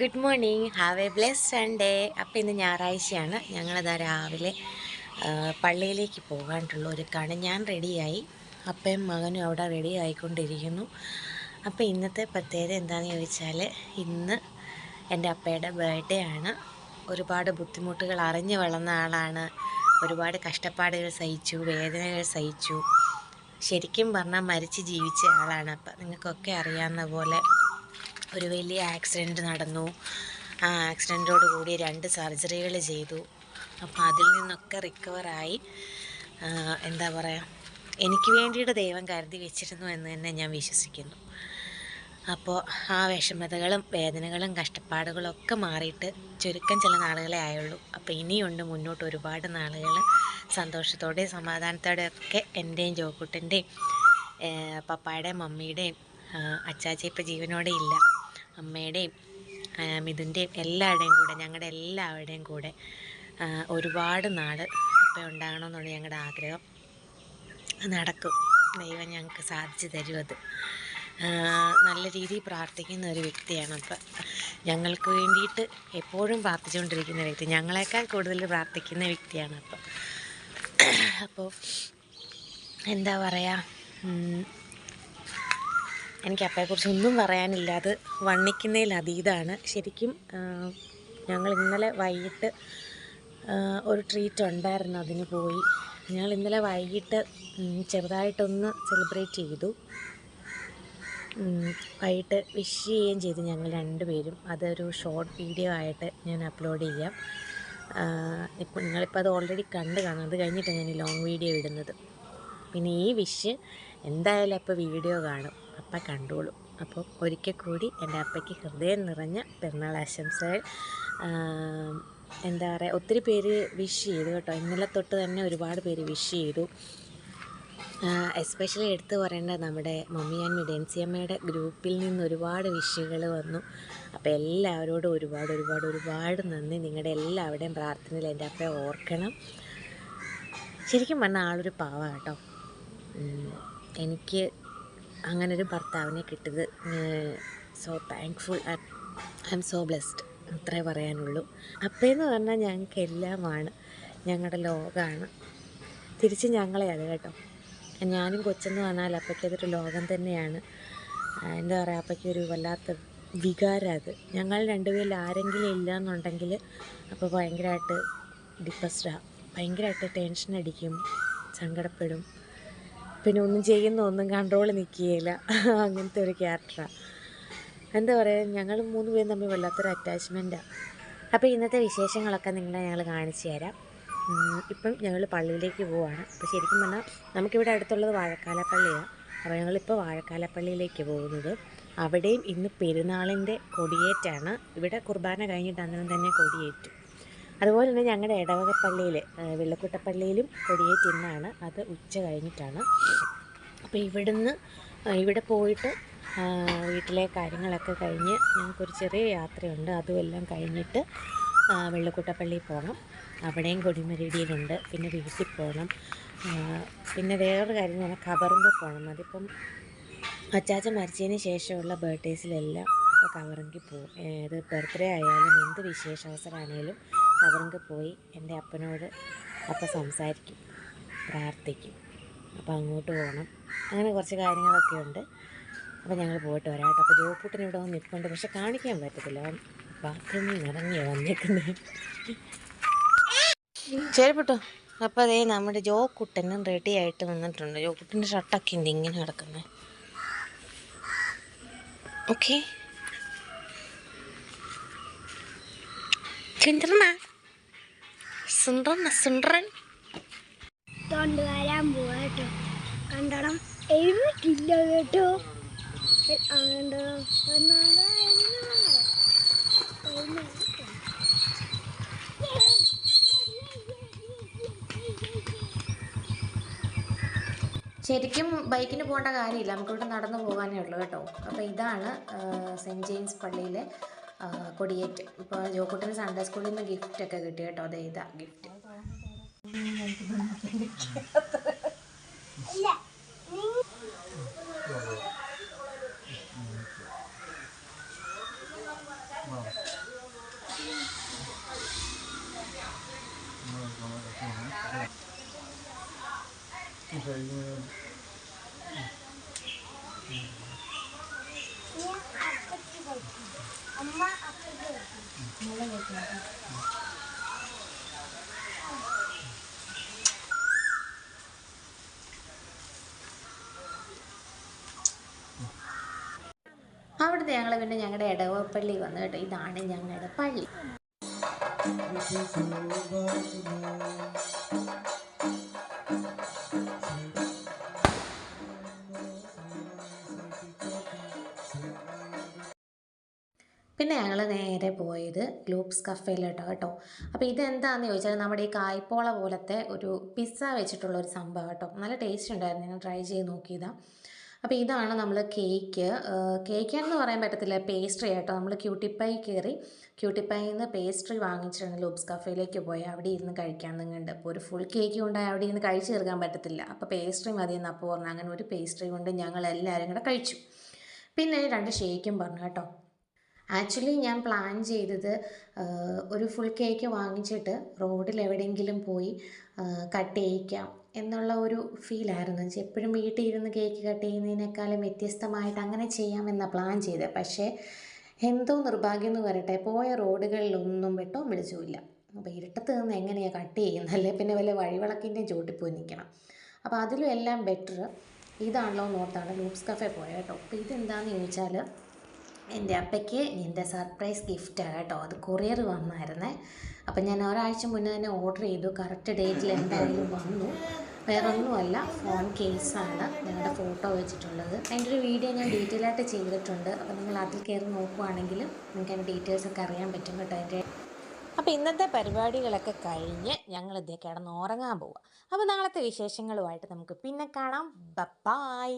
Good morning have a bless Sunday അപ്പോൾ ഇന്ന് ഞായറാഴ്ചയാണ്. ഞങ്ങളിതാ രാവിലെ പള്ളിയിലേക്ക് പോകാനുള്ള ഒരു കാണും. ഞാൻ റെഡിയായി. അപ്പയും മകനും അവിടെ റെഡി ആയിക്കൊണ്ടിരിക്കുന്നു അപ്പോൾ ഇന്നത്തെ പ്രത്യേകത എന്താണെന്ന് ചോദിച്ചാൽ ഇന്ന് എന്റെ അപ്പയുടെ ബർത്ത്ഡേ ആണ്. ഒരുപാട് ബുദ്ധിമുട്ടുകൾ അറിഞ്ഞു വളർന്ന ആളാണ്. ഒരുപാട് കഷ്ടപ്പാടുകൾ സഹിച്ചു വേദനകൾ സഹിച്ചു. ശരിക്കും പറഞ്ഞാൽ മരിച്ച് ജീവിച്ച ആളാണ്. അപ്പം നിങ്ങൾക്കൊക്കെ അറിയാവുന്ന പോലെ ഒരു വലിയ ആക്സിഡന്റ് നടന്നു. ആ ആക്സിഡന്റോട് കൂടി രണ്ട് സർജറികൾ ചെയ്തു. അപ്പോൾ അതിൽ നിന്നൊക്കെ റിക്കവറായി എന്താ പറയുക എനിക്ക് വേണ്ടിയിട്ട് ദൈവം കരുതി വെച്ചിരുന്നു എന്ന് തന്നെ ഞാൻ വിശ്വസിക്കുന്നു. അപ്പോൾ ആ വിഷമതകളും വേദനകളും കഷ്ടപ്പാടുകളും ഒക്കെ മാറിയിട്ട് ചുരുക്കം ചില നാളുകളെ ആയുള്ളൂ. അപ്പോൾ ഇനിയുണ്ട് മുന്നോട്ട് ഒരുപാട് നാളുകൾ സന്തോഷത്തോടെയും സമാധാനത്തോടെയും ഒക്കെ എന്റെയും ജോക്കുട്ടന്റെയും പപ്പായുടെയും മമ്മിയുടെയും അച്ചാച്ചി ഇപ്പം ജീവനോടെ ഇല്ല. അമ്മയുടെയും മിഥുന്റെയും എല്ലാവരുടെയും കൂടെ ഞങ്ങളുടെ എല്ലാവരുടെയും കൂടെ ഒരുപാട് നാൾ ഇപ്പം ഉണ്ടാകണമെന്നുള്ള ഞങ്ങളുടെ ആഗ്രഹം നടക്കും. ദൈവം ഞങ്ങൾക്ക് സാധിച്ചു തരും അത്. നല്ല രീതിയിൽ പ്രാർത്ഥിക്കുന്ന ഒരു വ്യക്തിയാണ് അപ്പം ഞങ്ങൾക്ക് വേണ്ടിയിട്ട് എപ്പോഴും പ്രാർത്ഥിച്ചുകൊണ്ടിരിക്കുന്ന വ്യക്തി ഞങ്ങളെക്കാൾ കൂടുതൽ പ്രാർത്ഥിക്കുന്ന വ്യക്തിയാണ് അപ്പം അപ്പോൾ എന്താ പറയുക എനിക്ക് അപ്പയെക്കുറിച്ച് ഒന്നും പറയാനില്ല അത് വണ്ണിക്കുന്നതിൽ അതീതാണ്. ശരിക്കും ഞങ്ങൾ ഇന്നലെ വൈകിട്ട് ഒരു ട്രീറ്റ് ഉണ്ടായിരുന്നു അതിന് പോയി. ഞങ്ങൾ ഇന്നലെ വൈകിട്ട് ചെറുതായിട്ടൊന്ന് സെലിബ്രേറ്റ് ചെയ്തു. വൈകിട്ട് വിഷ് ചെയ്യുകയും ചെയ്തു ഞങ്ങൾ രണ്ടുപേരും. അതൊരു ഷോർട്ട് വീഡിയോ ആയിട്ട് ഞാൻ അപ്ലോഡ് ചെയ്യാം. ഇപ്പോൾ നിങ്ങളിപ്പോൾ അത് ഓൾറെഡി കണ്ട് കാണും. അത് കഴിഞ്ഞിട്ടാണ് ഞാൻ ഈ ലോങ് വീഡിയോ ഇടുന്നത്. പിന്നെ ഈ വിഷ് എന്തായാലും അപ്പോൾ വീഡിയോ കാണും. അപ്പം കണ്ടോളും. അപ്പോൾ ഒരിക്കൽ കൂടി എന്റെ അപ്പയ്ക്ക് ഹൃദയം നിറഞ്ഞ പിറന്നാൾ ആശംസകൾ. എന്താ പറയുക ഒത്തിരി പേര് വിഷ് ചെയ്തു കേട്ടോ. ഇന്നലെ തൊട്ട് തന്നെ ഒരുപാട് പേര് വിഷ് ചെയ്തു. എസ്പെഷ്യലി എടുത്തു പറയേണ്ട നമ്മുടെ മമ്മി ആൻഡ് മിഡൻസി അമ്മയുടെ ഗ്രൂപ്പിൽ നിന്ന് ഒരുപാട് വിഷുകൾ വന്നു. അപ്പോൾ എല്ലാവരോടും ഒരുപാട് ഒരുപാട് ഒരുപാട് നന്ദി. നിങ്ങളുടെ എല്ലാവരുടെയും പ്രാർത്ഥനയിൽ എന്റെ അപ്പയെ ഓർക്കണം. ശരിക്കും പറഞ്ഞാൽ ആളൊരു പാവ കേട്ടോ. എനിക്ക് അങ്ങനൊരു ഭർത്താവിനെ കിട്ടിയത്. So thankful I am so blessed അത്രേ പറയാനുള്ളൂ. അപ്പയെന്ന് പറഞ്ഞാൽ ഞങ്ങൾക്ക് എല്ലാമാണ് ഞങ്ങളുടെ ലോകമാണ് തിരിച്ച് ഞങ്ങളെ അത് കേട്ടോ. ഞാനും കൊച്ചെന്ന് പറഞ്ഞാൽ അപ്പയ്ക്ക് അതൊരു ലോകം തന്നെയാണ്. എന്താ പറയുക അപ്പയ്ക്ക് ഒരു വല്ലാത്ത വികാരം അത് ഞങ്ങൾ രണ്ടുപേരിൽ ആരെങ്കിലും ഇല്ല എന്നുണ്ടെങ്കിൽ അപ്പോൾ ഭയങ്കരമായിട്ട് ഡിപ്രസ്ഡാണ് ഭയങ്കരമായിട്ട് ടെൻഷൻ അടിക്കും സങ്കടപ്പെടും. പിന്നെ ഒന്നും ചെയ്യുന്ന ഒന്നും കൺട്രോൾ നിൽക്കുകയില്ല അങ്ങനത്തെ ഒരു ക്യാരക്ടറാണ് എന്താ പറയുക ഞങ്ങൾ മൂന്ന് പേരും തമ്മിൽ വല്ലാത്തൊരു അറ്റാച്ച്മെന്റാണ് അപ്പോൾ ഇന്നത്തെ വിശേഷങ്ങളൊക്കെ നിങ്ങളെ ഞങ്ങൾ കാണിച്ചു തരാം. ഇപ്പം ഞങ്ങൾ പള്ളിയിലേക്ക് പോവുകയാണ് അപ്പോൾ ശരിക്കും പറഞ്ഞാൽ നമുക്കിവിടെ അടുത്തുള്ളത് വാഴക്കാലപ്പള്ളിയാണ് അപ്പോൾ ഞങ്ങളിപ്പോൾ വാഴക്കാലപ്പള്ളിയിലേക്ക് പോകുന്നത്. അവിടെയും ഇന്ന് പെരുന്നാളിന്റെ കൊടിയേറ്റാണ്. ഇവിടെ കുർബാന കഴിഞ്ഞിട്ട് അന്നേരം തന്നെ കൊടിയേറ്റു. അതുപോലെ തന്നെ ഞങ്ങളുടെ ഇടവക പള്ളിയിൽ വെള്ളക്കുട്ടപ്പള്ളിയിലും കൊടിയേറ്റ് ഇന്നാണ് അത് ഉച്ച കഴിഞ്ഞിട്ടാണ്. അപ്പോൾ ഇവിടുന്ന് ഇവിടെ പോയിട്ട് വീട്ടിലെ കാര്യങ്ങളൊക്കെ കഴിഞ്ഞ് ഞങ്ങൾക്കൊരു ചെറിയ യാത്രയുണ്ട്. അതും എല്ലാം കഴിഞ്ഞിട്ട് വെള്ളക്കുട്ടപ്പള്ളിയിൽ പോകണം അവിടെയും കൊടിമരടിയിലുണ്ട്. പിന്നെ വീട്ടിൽ പോകണം പിന്നെ വേറൊരു കാര്യം എന്ന് പറഞ്ഞാൽ കവറിന്റെ പോകണം അതിപ്പം അച്ചാച്ച മരിച്ചതിന് ശേഷമുള്ള ബർത്ത്ഡേസിലെല്ലാം കവറിങ്കിൽ പോകും ഏത് ബർത്ത്ഡേ ആയാലും എന്ത് വിശേഷ കവറിങ്കിൽ പോയി എന്റെ അപ്പനോട് അപ്പം സംസാരിക്കും പ്രാർത്ഥിക്കും. അപ്പോൾ അങ്ങോട്ട് പോകണം. അങ്ങനെ കുറച്ച് കാര്യങ്ങളൊക്കെ ഉണ്ട്. അപ്പോൾ ഞങ്ങൾ പോയിട്ട് വരാട്ടോ അപ്പോൾ ജോപ്പൂട്ടൻ ഇവിടെ വന്ന് നിൽപ്പുണ്ട്. പക്ഷെ കാണിക്കാൻ പറ്റത്തില്ല. അവൻ ബാത്റൂമിൽ നിന്ന് വന്നിരിക്കുന്നത് വന്നേക്കുന്നത് ശരി പൊട്ടോ. അപ്പോൾ അതേ നമ്മുടെ ജോ കുട്ടനും റെഡി ആയിട്ട് വന്നിട്ടുണ്ട്. ജോക്കുട്ടന്റെ ഷർട്ടൊക്കെ ഉണ്ട്. ഇങ്ങനെ കിടക്കുന്നത് ഓക്കെ സുന്ദരനാ സുന്ദരൻ തൊണ്ടുവരാൻ പോവാ കേട്ടോ. കണ്ടണം? എഴുതിട്ടില്ല കേട്ടോ. കണ്ടോ? ശരിക്കും ബൈക്കിന് പോകേണ്ട കാര്യമില്ല. നമുക്കിവിടെ നടന്നു പോകാനേ ഉള്ളൂ കേട്ടോ. അപ്പോൾ ഇതാണ് സെന്റ് ജെയിംസ് പള്ളിയിലെ കൊടിയേറ്റ്. ഇപ്പോൾ ജോക്കുട്ടൻ സൺഡേ സ്കൂളിൽ നിന്ന് ഗിഫ്റ്റ് ഒക്കെ കിട്ടി കേട്ടോ. അതേ ഇതാ ഗിഫ്റ്റ് Thank you. അവിടുന്ന് ഞങ്ങൾ പിന്നെ ഞങ്ങളുടെ ഇടവപ്പള്ളി വന്നു കേട്ടോ. ഇതാണ് ഞങ്ങളുടെ പള്ളി. പിന്നെ ഞങ്ങൾ നേരെ പോയത് ഗ്ലൂപ്സ് കഫേയിലോട്ടോ കേട്ടോ അപ്പോൾ ഇതെന്താണെന്ന് ചോദിച്ചാൽ നമ്മുടെ ഈ കായ്പോള പോലത്തെ ഒരു പിസ്സ വെച്ചിട്ടുള്ള ഒരു സംഭവം കേട്ടോ. നല്ല ടേസ്റ്റ് ഉണ്ടായിരുന്നു. ഞങ്ങൾ ട്രൈ ചെയ്ത് നോക്കിയതാണ് അപ്പോൾ ഇതാണ് നമ്മൾ കേക്ക്. കേക്ക് എന്ന് പറയാൻ പറ്റത്തില്ല പേസ്ട്രി ആട്ടോ. നമ്മൾ ക്യൂട്ടിപ്പൈ കയറി ക്യൂട്ടിപ്പൈയിൽ നിന്ന് പേസ്ട്രി വാങ്ങിച്ചിട്ടാണ് ലൂബ്സ് കഫേയിലേക്ക് പോയി. അവിടെ ഇരുന്ന് കഴിക്കാൻ നിങ്ങളുണ്ട് അപ്പോൾ ഒരു ഫുൾ കേക്ക് കൊണ്ടായി അവിടെ ഇരുന്ന് കഴിച്ചു തീർക്കാൻ പറ്റത്തില്ല. അപ്പോൾ പേസ്ട്രി മതി എന്ന് അപ്പോൾ പറഞ്ഞു. അങ്ങനെ ഒരു പേസ്ട്രി കൊണ്ട് ഞങ്ങൾ എല്ലാവരും കൂടെ കഴിച്ചു. പിന്നെ രണ്ട് ഷേക്കും പറഞ്ഞു കേട്ടോ. ആക്ച്വലി ഞാൻ പ്ലാൻ ചെയ്തത് ഒരു ഫുൾ കേക്ക് വാങ്ങിച്ചിട്ട് റോഡിൽ എവിടെയെങ്കിലും പോയി കട്ട് ചെയ്യിക്കാം. എന്നുള്ള ഒരു ഫീലായിരുന്നു വെച്ചാൽ എപ്പോഴും വീട്ടിൽ ഇരുന്ന് കേക്ക് കട്ട് ചെയ്യുന്നതിനേക്കാളും വ്യത്യസ്തമായിട്ട് അങ്ങനെ ചെയ്യാമെന്ന പ്ലാൻ ചെയ്തത് പക്ഷേ എന്തോ നിർഭാഗ്യം എന്ന് പറയട്ടെ പോയ റോഡുകളിലൊന്നും വെട്ടവും വിളിച്ചുമില്ല അപ്പോൾ ഇരുട്ടത്ത് നിന്ന് എങ്ങനെയാണ് കട്ട് ചെയ്യുന്നത്? പിന്നെ വല്ല വഴിവിളക്കിന്റെയും ചോട്ടിൽ പോയി നിൽക്കണം അപ്പോൾ അതിലും എല്ലാം ബെറ്റർ ഇതാണല്ലോ നോർത്താണ് ലൂപ്സ് കഫേ പോയത് കേട്ടോ. അപ്പോൾ ഇതെന്താണെന്ന് ചോദിച്ചാൽ എന്റെ അപ്പയ്ക്ക് എന്റെ സർപ്രൈസ് ഗിഫ്റ്റാണ് കേട്ടോ. അത് കൊറിയർ വന്നായിരുന്നേ. അപ്പം ഞാൻ ഒരാഴ്ച മുന്നേ തന്നെ ഓർഡർ ചെയ്തു. കറക്റ്റ് ഡേറ്റിൽ എന്തായാലും വന്നു. വേറൊന്നുമല്ല ഫോൺ കേസാണ് ഞങ്ങളുടെ ഫോട്ടോ വെച്ചിട്ടുള്ളത്. അതിന്റെ ഒരു വീഡിയോ ഞാൻ ഡീറ്റെയിൽ ആയിട്ട് ചെയ്തിട്ടുണ്ട്. അപ്പോൾ നിങ്ങൾ അതിൽ കയറി നോക്കുവാണെങ്കിൽ നിങ്ങൾക്ക് അതിന്റെ ഡീറ്റെയിൽസ് ഒക്കെ അറിയാൻ പറ്റും കേട്ടോ അതിന്റെ അപ്പോൾ ഇന്നത്തെ പരിപാടികളൊക്കെ കഴിഞ്ഞ് ഞങ്ങൾ ഇതേ കിടന്ന് ഉറങ്ങാൻ പോവുക അപ്പോൾ നാളത്തെ വിശേഷങ്ങളുമായിട്ട് നമുക്ക് പിന്നെ കാണാം. ബപ്പായ്